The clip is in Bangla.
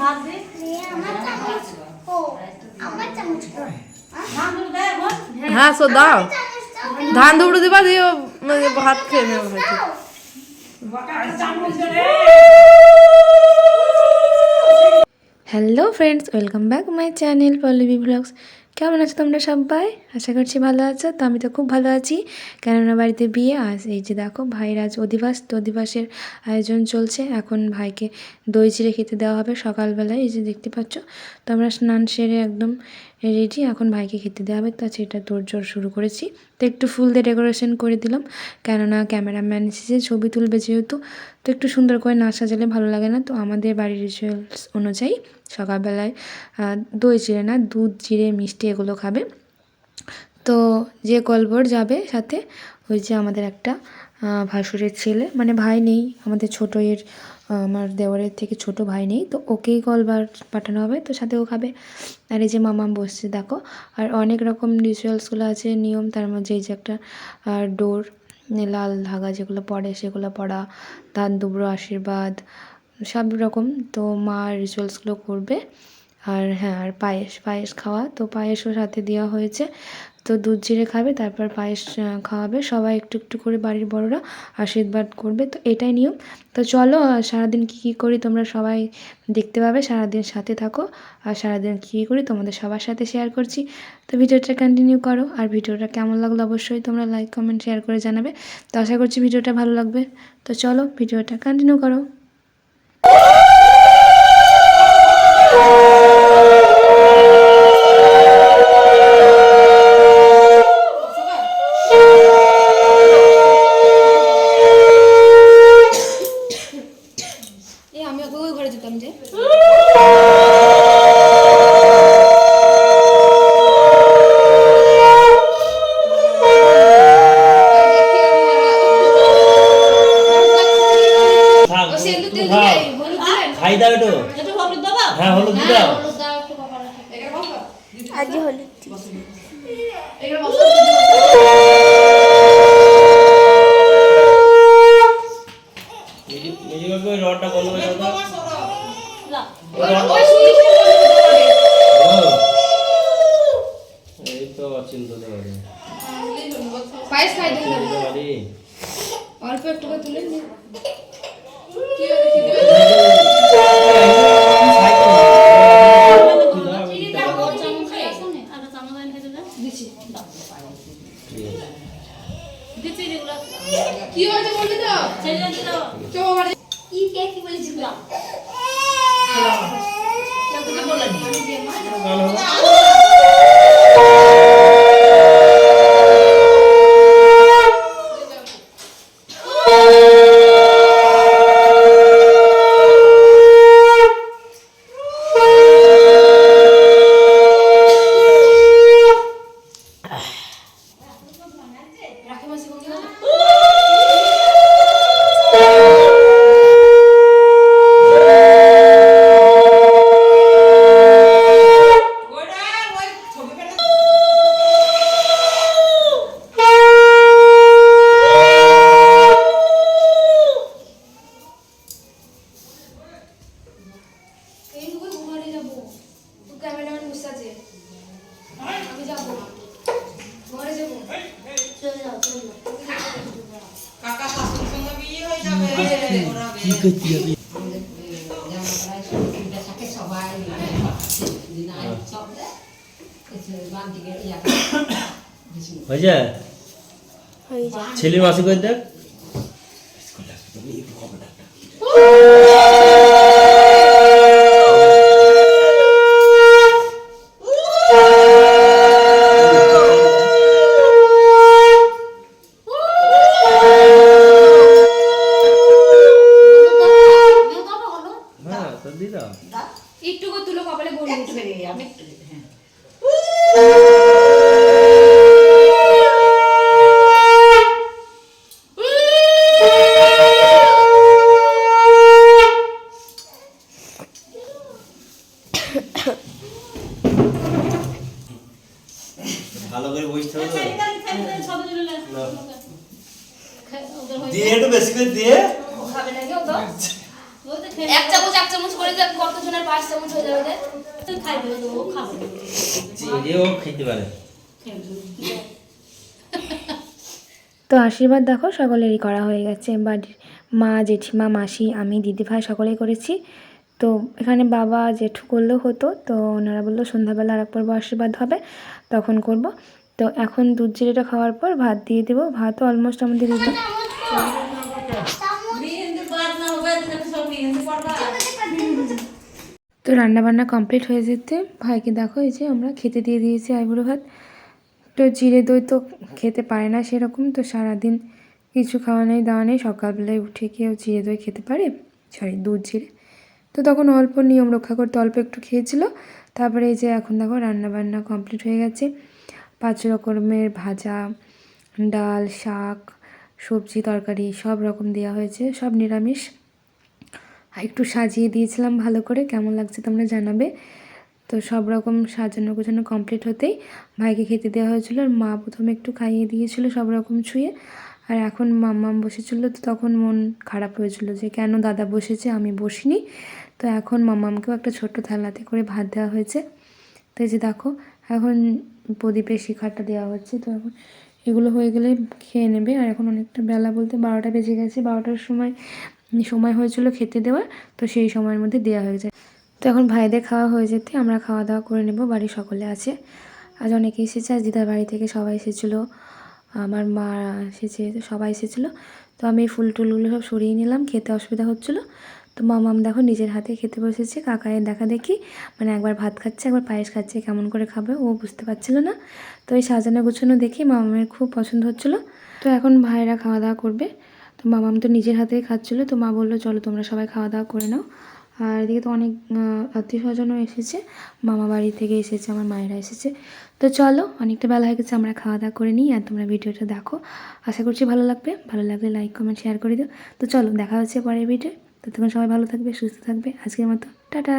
ভাত দে আমার চামচ ও আমার চামচ কো ধান দুটো দে এখন হ্যাঁ সো দাও। ধান দৌড়ে দিবা দিয়ে ভাত খেয়ে নেব হয়তো। Hello friends welcome back my channel Pallavi vlogs. কেমন আছো তোমরা সবাই? আশা করছি ভালো আছো। তো আমি তো খুব ভালো আছি। কেননা বাড়িতে বিয়ে আজ এই যে দেখো, ভাইয়ের আজ অধিবাস, তো অধিবাসের আয়োজন চলছে। এখন ভাইকে দই চিড়ে খেতে দেওয়া হবে সকালবেলায়। এই যে দেখতে পাচ্ছ, তো আমরা স্নান সেরে একদম রেডি, এখন ভাইকে খেতে দেওয়া হবে। তো সেটা তোড়জোড় শুরু করেছি। তো একটু ফুল দিয়ে ডেকোরেশন করে দিলাম। কেননা ক্যামেরাম্যান এসেছে, ছবি তুলবে যেহেতু। তো একটু সুন্দর করে না সাজালে ভালো লাগে না। তো আমাদের বাড়ির রিচুয়ালস অনুযায়ী সকালবেলায় দই চিড়ে না, দুধ, জিরে, মিষ্টি এগুলো খাবে। তো যে কলবর যাবে সাথে ওই যে আমাদের একটা ভাসুরের ছেলে। মানে ভাই নেই, আমাদের ছোটো এর আমার দেওয়ারের থেকে ছোট ভাই নেই। তো ওকেই কলবার পাঠানো হবে, তো সাথে ও খাবে। আর এই যে মামা বসছে, দেখো। আর অনেক রকম রিচুয়ালসগুলো আছে, নিয়ম, তার মধ্যে এই যে একটা ডোর লাল ধাগা যেগুলো পড়ে, সেগুলো পড়া ধান দুব্র আশীর্বাদ, সব রকম। তো মা রিচুয়ালসগুলো করবে। আর হ্যাঁ আর পায়েস পায়েস খাওয়া। তো পায়েসও সাথে দেওয়া হয়েছে। তো দুধ জিরে খাবে, তারপর পায়েস খাওয়াবে। সবাই একটু একটু করে বাড়ির বড়রা আশীর্বাদ করবে। তো এটাই নিয়ম। তো চলো সারাদিন কী কী করি তোমরা সবাই দেখতে পাবে। সারাদিন সাথে থাকো আর সারাদিন কী কী করি তোমাদের সবার সাথে শেয়ার করছি। তো ভিডিওটা কন্টিনিউ করো আর ভিডিওটা কেমন লাগল অবশ্যই তোমরা লাইক কমেন্ট শেয়ার করে জানাবে। তো আশা করছি ভিডিওটা ভালো লাগবে। তো চলো, ভিডিওটা কন্টিনিউ করো। দাও। হলুদ আজ হলো মেজি মেজি কাকু ওই রডটা বন্ধ করে দাও। এই তো চিন্তা পারি পায়েস খাই। দিন অল্প একটু করে তুলে নিন কি কে কি বলেছিলাম রাখি মাসি কোন গেল এই ওই ঘরে যাব তো ক্যামেরাম্যান বসে আছে আমি যাব ঘরে যাব চলে যাও চলে যাও কাকা শাশুড়ির সঙ্গে বিয়ে হয়ে যাবে ওরা কি করতে যাবি হয়েছে ছেলে মাসি করে দেখ হ্যাঁ তো দি দাও একটু করে তুলো কপালে গোল উঠবে ভালো করে বসতে হবে। হয়ে দিয়ে একটু বেশি করে দিয়ে খাবে নাকি ও তো ওই তো এক চামচ এক চামচ করে দেখ কতজনের পাঁচ চামচ হয়ে যাবে? তুই খাইবে ও খাবে। চিড়েও খেতে পারে। তো আশীর্বাদ দেখো সকলেরই করা হয়ে গেছে। বাড়ির মা জেঠিমা মাসি আমি দিদি ভাই সকলেই করেছি। তো এখানে বাবা জেঠু করলেও হতো তো ওনারা বলল সন্ধ্যাবেলা আর এক পর্ব আশীর্বাদ হবে তখন করব। তো এখন দুধ জিরেটা খাওয়ার পর ভাত দিয়ে দেবো। ভাতও অলমোস্ট আমাদের দিদি তো রান্নাবান্না কমপ্লিট হয়ে যেতে, ভাইকে দেখো, এই যে আমরা খেতে দিয়ে দিয়েছি আইবুড়ো ভাত। তো জিরে দই তো খেতে পারে না সেরকম, তো সারাদিন কিছু খাওয়া নেই, দাওয়া নেই। সকালবেলায় উঠে কেউ জিরে দই খেতে পারে? সরি, দুধ জিরে। তো তখন অল্প নিয়ম রক্ষা করতে অল্প একটু খেয়েছিল। তারপরে এই যে এখন দেখো রান্নাবান্না কমপ্লিট হয়ে গেছে। পাঁচ রকমের ভাজা, ডাল, শাক, সবজি, তরকারি সব রকম দেওয়া হয়েছে, সব নিরামিষ। একটু সাজিয়ে দিয়েছিলাম ভালো করে, কেমন লাগছে তোমরা জানাবে। তো সব রকম সাজানো গোছানো কমপ্লিট হতেই ভাইকে খেতে দেওয়া হয়েছিল আর মা প্রথমে একটু খাইয়ে দিয়েছিল সব রকম ছুঁয়ে। আর এখন মাম্মাম বসেছিল তো তখন মন খারাপ হয়েছিল যে কেন দাদা বসেছে, আমি বসিনি। তো এখন মাম্মামকেও একটা ছোট্ট থালাতে করে ভাত দেওয়া হয়েছে। তো যে দেখো, এখন প্রদীপের শিখাটা দেওয়া হচ্ছে। তো এখন এগুলো হয়ে গেলে খেয়ে নেবে। আর এখন অনেকটা বেলা বলতে বারোটা বেজে গেছে। বারোটার সময় সময় হয়েছিল খেতে দেওয়ার, তো সেই সময়ের মধ্যে দেওয়া হয়ে যায়। তো এখন ভাইদের খাওয়া হয়ে যেতে, আমরা খাওয়া দাওয়া করে নেব, বাড়ির সকলে আছে। আজ অনেকে এসেছে, আজ দিদার বাড়ি থেকে সবাই এসেছিল, আমার মা এসেছে সবাই এসেছিল। তো আমি ফুল টুলগুলো সব সরিয়ে নিলাম, খেতে অসুবিধা হচ্ছিল। তো মামাম দেখো নিজের হাতে খেতে বসেছে কাকায়ের দেখা দেখি মানে একবার ভাত খাচ্ছে, একবার পায়েস খাচ্ছে, কেমন করে খাবে ও বুঝতে পারছিল না। তো এই সাজানো গুছানো দেখি মামামের খুব পছন্দ হচ্ছিল। তো এখন ভাইরা খাওয়া দাওয়া করবে। তো মামাম তো নিজের হাতেই খাচ্ছিলো, তো মা বলল, চলো তোমরা সবাই খাওয়া দাওয়া করে নাও। আর এদিকে তো অনেক আত্মীয় স্বজনও এসেছে, মামা বাড়ি থেকে এসেছে, আমার মায়েরা এসেছে। তো চলো, অনেকটা বেলা হয়ে গেছে, আমরা খাওয়া দাওয়া করে নিই, আর তোমরা ভিডিওটা দেখো। আশা করছি ভালো লাগবে, ভালো লাগলে লাইক কমেন্ট শেয়ার করে দিও। তো চলো, দেখা হচ্ছে পরের ভিডিও ততক্ষণ সবাই ভালো থাকবে, সুস্থ থাকবে। আজকের মতো, টাটা!